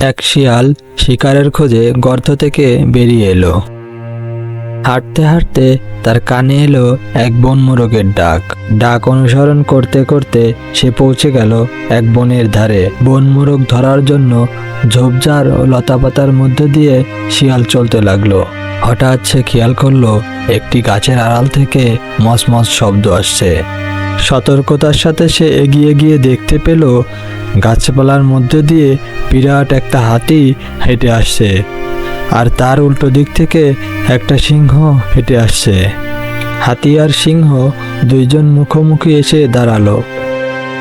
এক শিয়াল শিকারের খোঁজে গর্ত থেকে বেরিয়ে এলো। হাঁটতে হাঁটতে তার কানে এলো এক বন মোরগের ডাক। ডাক অনুসরণ করতে করতে সে পৌঁছে গেল এক বনের ধারে। বন মোরগ ধরার জন্য ঝোপঝাড় ও লতাপাতার মধ্য দিয়ে শিয়াল চলতে লাগল। হঠাৎ সে খেয়াল করল, একটি গাছের আড়াল থেকে মসমস শব্দ আসছে। সতর্কতার সাথে সে এগিয়ে গিয়ে দেখতে পেল, গাছপালার মধ্যে দিয়ে বিরাট একটা হাতি হেঁটে আসছে। আর তার উল্টো দিক থেকে একটা সিংহ হেঁটে আসছে। হাতি আর সিংহ দুইজন মুখোমুখি এসে দাঁড়াল।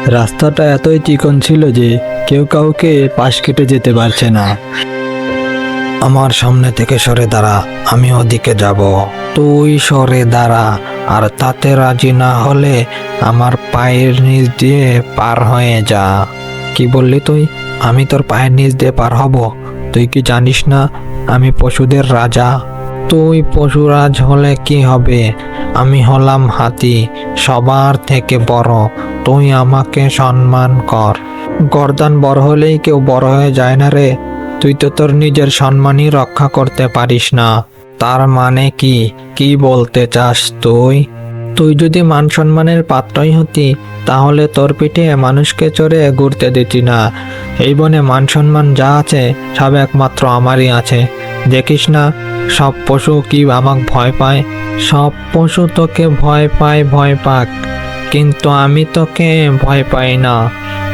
রাস্তাটা এতই চিকন ছিল যে কেউ কাউকে পাশ কেটে যেতে পারছে না। আমার সামনে থেকে সরে দাঁড়া, আমি ওদিকে যাব। তুই সরে দাঁড়া। আর তাতে রাজি না হলে আমার পায়ের নিচ দিয়ে পার হয়ে যা। কি বললি তুই? আমি তোর পায়ের নিচ দিয়ে পার হব? তুই কি জানিস না আমি পশুদের রাজা? তুই পশুরাজ হলে কি হবে? আমি হলাম হাতি, সবার থেকে বড়। তুই আমাকে সম্মান কর। গর্দান বড় হলেই কেউ বড় হয়ে যায় না রে। তুই তো তোর নিজের সম্মানই রক্ষা করতে পারিস না। তার মানে কি? কি বলতে চাস তুই? তুই যদি মান সম্মানের পাত্রই হতি, তাহলে তোর পিঠে মানুষকে চড়ে ঘুরতে দিতি না। এই বনে মান সম্মান যা আছে, সব একমাত্র আমারই আছে। দেখিস না, সব পশু কি আমাক ভয় পায়? সব পশু তোকে ভয় পায়, ভয় পাক। কিন্তু আমি তোকে ভয় পাই না।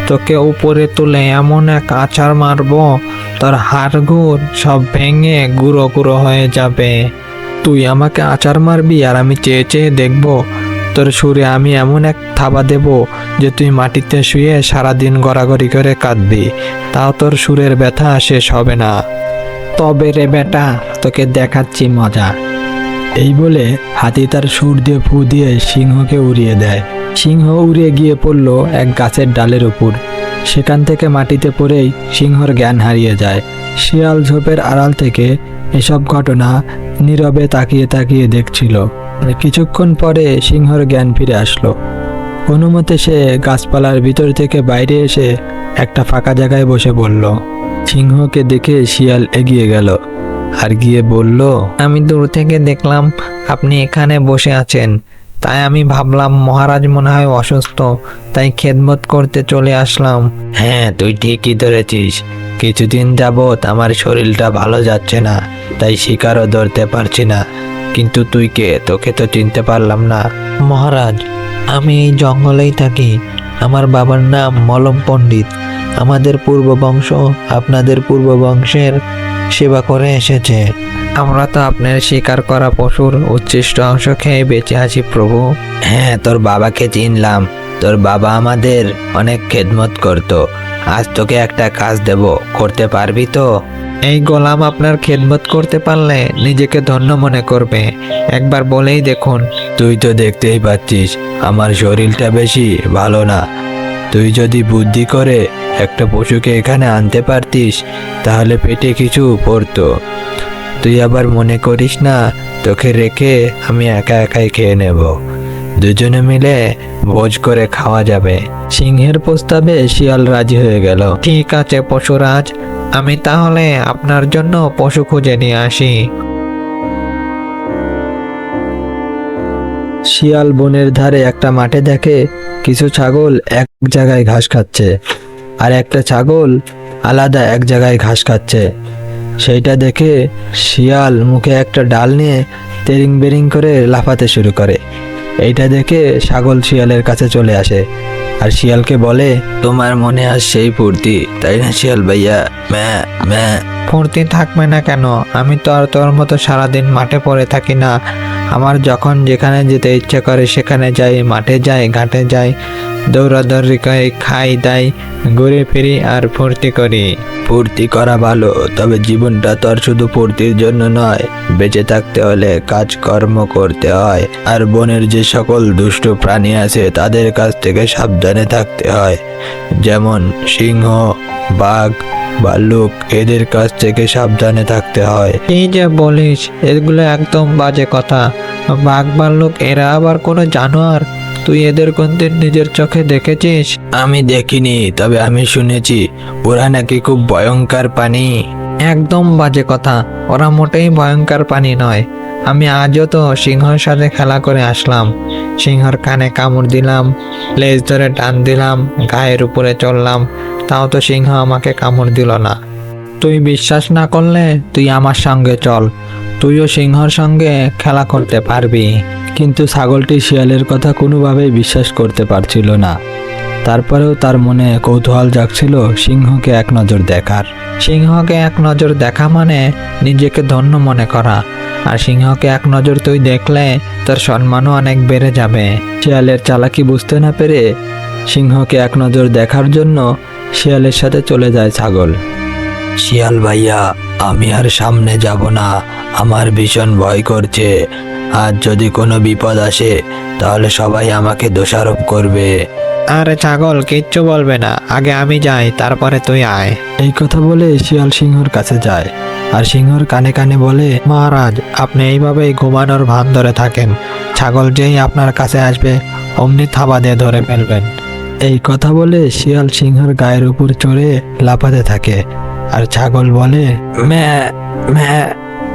তোকে উপরে তুলে এমন এক আচার মারবো তোর হাড়গুড় সব ভেঙে গুঁড়ো গুঁড়ো হয়ে যাবে। তুই আমাকে আচার মারবি আর আমি চেয়ে চেয়ে দেখব। তোর সুরে আমি এমন এক থাবা দেব যে তুই মাটিতে শুয়ে সারাদিন গড়াগড়ি করে কাঁদবি। তাও তোর সুরের ব্যথা শেষ হবে না। তবে রে বেটা, তোকে দেখাচ্ছি মজা। এই বলে হাতি তার সুর দিয়ে ফু দিয়ে সিংহকে উড়িয়ে দেয়। সিংহ উড়ে গিয়ে পড়ল এক গাছের ডালের উপর। সেখান থেকে মাটিতে পড়েই সিংহর জ্ঞান হারিয়ে যায়। শিয়াল ঝোপের আড়াল থেকে এসব ঘটনা নীরবে তাকিয়ে তাকিয়ে দেখছিল। কিছুক্ষণ পরে সিংহর জ্ঞান ফিরে আসলো। অনুমতে সে গাছপালার ভিতর থেকে বাইরে এসে একটা ফাঁকা জায়গায় বসে পড়ল সিংহকে দেখে শিয়াল এগিয়ে গেল আর গিয়ে বলল, আমি দূর থেকে দেখলাম আপনি এখানে বসে আছেন। তাই আমি ভাবলাম মহারাজ মনে হয় অসুস্থ তাই খেদমত করতে চলে আসলাম। হ্যাঁ তুই ঠিকই ধরেছিস। কিছুদিন যাবৎ আমার শরীরটা ভালো যাচ্ছে না তাই শিকারও ধরতে পারছি না। কিন্তু তুই কে? তোকে তো চিনতে পারলাম না। মহারাজ আমি এই জঙ্গলেই থাকি। আমার বাবার নাম মলম পণ্ডিত। আমাদের পূর্ব বংশ আপনাদের পূর্ব বংশের সেবা করে এসেছে। আমরা তো আপনার শিকার করা পশুর উচ্ছিষ্ট অংশ খেয়ে বেঁচে আছি প্রভু। হ্যাঁ তোর বাবাকে চিনলাম। তোর বাবা আমাদের অনেক খেদমত করত। আজ তোকে একটা কাজ দেব করতে পারবি তো? এই গোলাম আপনার খেদমত করতে পারলে নিজেকে ধন্য মনে করবে। একবার বলেই দেখুন। তুই তো দেখতেই পাচ্ছিস আমার শরীরটা বেশি ভালো না। তুই যদি বুদ্ধি করে একটা পশুকে এখানে আনতে পারতিস তাহলে পেটে কিছু পড়তো। তুই আবার মনে করিস না, তোকে রেখে আমি একা একাই খেয়ে নেব। দুজনে মিলে ভোজ করে খাওয়া যাবে। সিংহের প্রস্তাবে শিয়াল রাজি হয়ে গেল। ঠিক আছে পশুরাজ, আমি তাহলে আপনার জন্য পশু খুঁজে নিয়ে আসি। শিয়াল বনের ধারে একটা মাঠে দেখে কিছু ছাগল এক জায়গায় ঘাস খাচ্ছে। আর একটা ছাগল আলাদা এক জায়গায় ঘাস খাচ্ছে। সেইটা দেখে শিয়াল মুখে একটা ডাল নিয়ে তেরিং বেরিং করে লাফাতে শুরু করে। এইটা দেখে ছাগল শিয়ালের কাছে চলে আসে আর শিয়ালকে বলে তোমার মনে আজ সেই ফুর্তি তাই না শিয়াল ভাইয়া? ম্যা ম্যা। ফুর্তি থাকবে না কেন? আমি তো আর তোর মতো সারাদিন মাঠে পড়ে থাকি না। আমার যখন যেখানে যেতে ইচ্ছে করে সেখানে যাই মাঠে যাই ঘাটে যাই। দৌড়াদৌড়ি করে খাই দাই ঘুরে ফিরি আর ফুর্তি করি ফুর্তি করা ভালো তবে জীবনটা তো আর শুধু ফুর্তির জন্য নয় বেঁচে থাকতে হলে কাজকর্ম করতে হয় আর বনের যে সকল দুষ্ট প্রাণী আছে তাদের কাছ থেকে সাবধানে থাকতে হয়। যেমন সিংহ বাঘ ভাল্লুক এদের কাছ থেকে সাবধানে থাকতে হয়। এই যে বলিস এগুলো একদম বাজে কথা। বাঘ ভাল্লুক এরা আবার কোনো জানোয়ার? তুই এদের কোনদিন নিজের চোখে দেখেছিস? আমি দেখিনি তবে আমি শুনেছি। ওরা নাকি খুব ভয়ঙ্কর পানি। একদম বাজে কথা। ওরা মোটেই ভয়ঙ্কর পানি নয়। আমি আজও তো সিংহর সাথে খেলা করে আসলাম। সিংহর কানে কামড় দিলাম লেজ ধরে টান দিলাম গায়ের উপরে চললাম। তাও তো সিংহ আমাকে কামড় দিল না। তুই বিশ্বাস না করলে তুই আমার সঙ্গে চল। তুইও সিংহর সঙ্গে খেলা করতে পারবি। কিন্তু ছাগলটি শিয়ালের কথা কোনোভাবেই বিশ্বাস করতে পারছিল না। তারপরেও তার মনে কৌতূহল জাগছিল সিংহকে এক নজর দেখার। সিংহকে এক নজর দেখা মানে নিজেকে ধন্য মনে করা। আর সিংহকে এক নজর তুই দেখলে তার সম্মানও অনেক বেড়ে যাবে। শিয়ালের চালাকি বুঝতে না পেরে সিংহকে এক নজর দেখার জন্য শিয়ালের সাথে চলে যায় ছাগল। শিয়াল ভাইয়া আমি আর সামনে যাব না। আমার ভীষণ ভয় করছে। আর যদি কোনো বিপদ আসে তাহলে সবাই আমাকে দোষারোপ করবে। আরে ছাগল কিচ্ছু বলবে না। আগে আমি যাই তারপরে তুই আয়। এই কথা বলে শিয়াল সিংহর কাছে যায়। আর সিংহর কানে কানে বলে মহারাজ আপনি এইভাবেই ঘুমানোর ভান ধরে থাকেন। ছাগল যেই আপনার কাছে আসবে অমনি থাবা দিয়ে ধরে ফেলবেন। এই কথা বলে শিয়াল সিংহর গায়ের উপর চড়ে লাফাতে থাকে। আর ছাগল বলে ম্যা ম্যা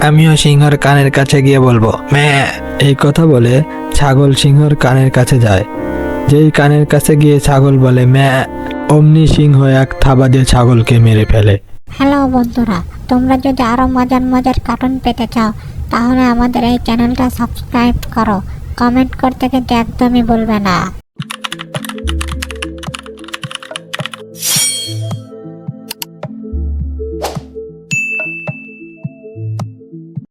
আমিও সিংহর কানের কাছে গিয়ে বলব। ম্যা এই কথা বলে ছাগল সিংহর কানের কাছে যায়। যেই কানের কাছে গিয়ে ছাগল বলে ম্যা অমনি সিংহ এক থাবা দিয়ে ছাগলকে মেরে ফেলে। হ্যালো বন্ধুরা, তোমরা যদি আরও মজার মজার কার্টুন পেতে চাও, তাহলে আমাদের এই চ্যানেলটা সাবস্ক্রাইব করো। কমেন্ট করতে কিন্তু একদমই বলবে না।